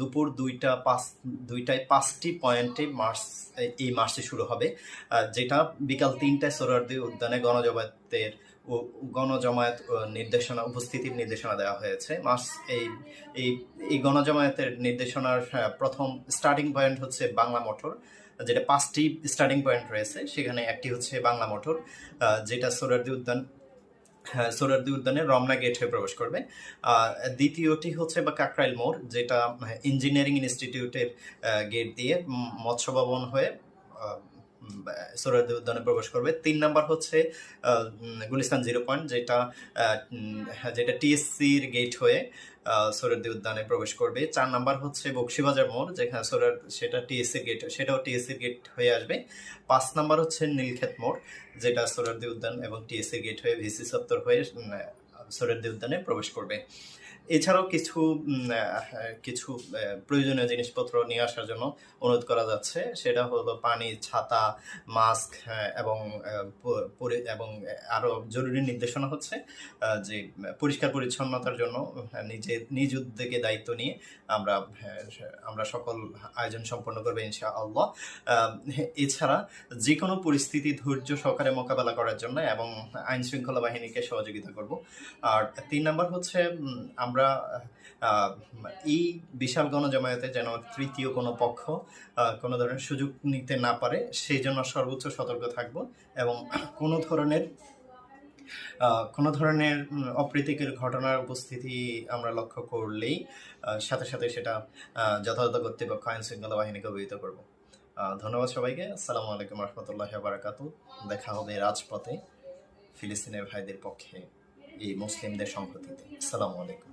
দুপুর দুইটা পাঁচ, দুইটায় পাঁচটি পয়েন্টে মার্চ, এই মার্চে শুরু হবে যেটা বিকাল তিনটায় সোহরাওয়ার্দী উদ্যানে গণজমায়েতের ও- গণজমায়েত নির্দেশনা, উপস্থিতির নির্দেশনা দেওয়া হয়েছে। মাস এই এই এই গণজমায়েতের নির্দেশনার প্রথম স্টার্টিং পয়েন্ট হচ্ছে বাংলা মোটর, যেটা পাঁচটি স্টার্টিং পয়েন্ট রয়েছে, সেখানে একটি হচ্ছে বাংলা মোটর যেটা সোহরাওয়ার্দী উদ্যান হ্যাঁ, সোহরাওয়ার্দী উদ্যানের রমনা গেট হয়ে প্রবেশ করবে। দ্বিতীয়টি হচ্ছে বা কাকরাইল মোড় যেটা ইঞ্জিনিয়ারিং ইনস্টিটিউটের গেট দিয়ে মৎস্য ভবন হয়ে উম, উদ্যানে প্রবেশ করবে। তিন নাম্বার হচ্ছে গুলিস্তান জিরো পয়েন্ট যেটা যেটা টিএসসির গেট হয়ে সোহরাওয়ার্দী উদ্যানে প্রবেশ করবে। চার নাম্বার হচ্ছে বক্সিবাজার মোড় যেখানে সোহরার সেটা টিএসসির গেট সেটাও টিএসসির গেট হয়ে আসবে। পাঁচ নাম্বার হচ্ছে নীলক্ষেত মোড় যেটা সোহরাওয়ার্দী উদ্যান এবং টিএসসির গেট হয়ে ভিসি সপ্তর হয়ে উম, উদ্যানে প্রবেশ করবে। এছাড়াও কিছু কিছু প্রয়োজনীয় জিনিসপত্র নিয়ে আসার জন্য অনুরোধ করা যাচ্ছে। সেটা হলো পানি ছাতা মাস্ক এবং এবং আরও জরুরি নির্দেশনা হচ্ছে যে পরিষ্কার পরিচ্ছন্নতার জন্য নিজে নিজ উদ্যোগে দায়িত্ব নিয়ে আমরা আমরা সকল আয়োজন সম্পন্ন করব ইনশা আল্লাহ এছাড়া যে কোনো পরিস্থিতি ধৈর্য সহকারে মোকাবেলা করার জন্য এবং আইন শৃঙ্খলা বাহিনীকে সহযোগিতা করব। আর তিন নাম্বার হচ্ছে আমরা এই বিশাল গণজমায়েতে যেন তৃতীয় কোনো পক্ষ কোনো ধরনের সুযোগ নিতে না পারে, সেই জন্য সর্বোচ্চ সতর্ক থাকব এবং কোনো ধরনের কোনো ধরনের অপ্রীতিকর ঘটনার উপস্থিতি আমরা লক্ষ্য করলেই সাথে সাথে সেটা যথাযথ কর্তৃপক্ষ আইন শৃঙ্খলা বাহিনীকে অবহিত করব। ধন্যবাদ সবাইকে। আসসালামু আলাইকুম রহমতুল্লাহ বারাকাতু দেখা হবে রাজপথে ফিলিস্তিনের ভাইদের পক্ষে। এই মুসলিমদের সংহতিতে আসসালামু আলাইকুম।